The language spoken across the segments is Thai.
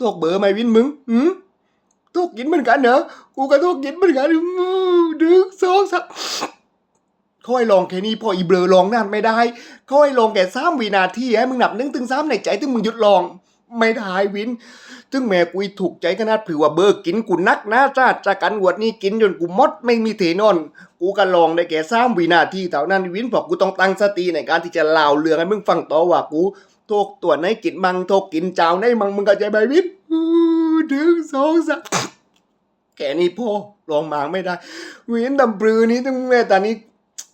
ตกเบอร์ไม่วินมึงอืมตัวกินเหมือนกันเหรอกูก็ตัวกินเหมือนกันอืมดึงสองสามเขาให้ลองแค่นี้พออีเบลอลองนั่นไม่ได้เขาให้ลองแค่สามวินาทีให้มึงนับหนึ่งถึงสามในใจถึงมึงหยุดลอง ไม่ได้วิน ถึงแม่กูถูกใจขนาดผือว่าเบอร์กินกูนักนะจ้าจากกันวดนี้กินจนกูมดไม่มีเทนอน กูก็ลองได้แค่สามวินาทีเท่านั้นวินเพราะกูต้องตั้งสติในการที่จะเล่าเรื่องให้มึงฟังต่อว่ากูโทกตัวไหนกินมังโทกกินเจ้าไหนมังมึงก็ใจไหมวินอู้ดึงสองสามแค่นี้พ่อลองมางไม่ได้วินดำปลือนี้ถึงแม่ตอนนี้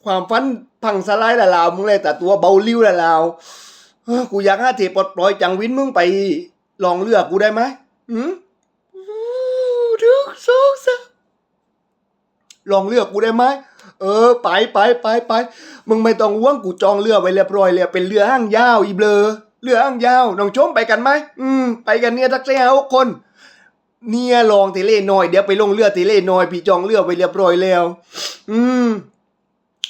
ความฟันพังสลายละลาวมึงเลยแต่ตัวเบาลิ้วละลาว กูอยากห้เทปลดปล่อยจังวินมึงไปลองเลือกกูได้ไหมหืมดึงสองสามลองเลือกกูได้ไหมเออ ไปไปไปไปมึงไม่ต้องห่วงกูจองเรือไว้เรียบร้อยแล้วเป็นเรือห้างยาวอีเบลอเรือห้างยาวน้องชมไปกันไหมอืม ไปกันเนี่ยทักเสียหกคน เนี่ยลองเทเลน้อยเดี๋ยวไปลงเรือเทเลน้อยพี่จองเรือไว้เรียบร้อยแล้ว อืม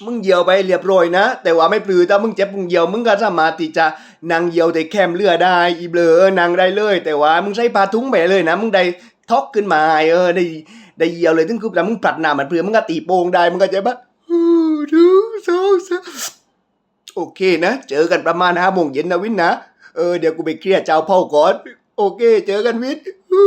มึงเหยียวไปเรียบร้อยนะ แต่ว่าไม่ปลือถ้ามึงเจ็บมึงเหยียวมึงก็สามารถที่จะนั่งเหยียวแต่แคมเรือได้อีเบลอนั่งได้เลย แต่ว่ามึงใช้ปลาทุ้งไปเลยนะ มึงได้ท็อกขึ้นมาเออได้ได้เหยียวเลยถึงคือแต่มึงปลัดหน้ามันเปลือมึงก็ตีโป่งได้มึงก็จะปะอู้ดูสามโอเคนะ เจอกันประมาณห้าโมงเย็นนะวินนะเออเดี๋ยวกูไปเคลียร์เจ้าเผ่าก่อน โอเค เจอกันวินอู้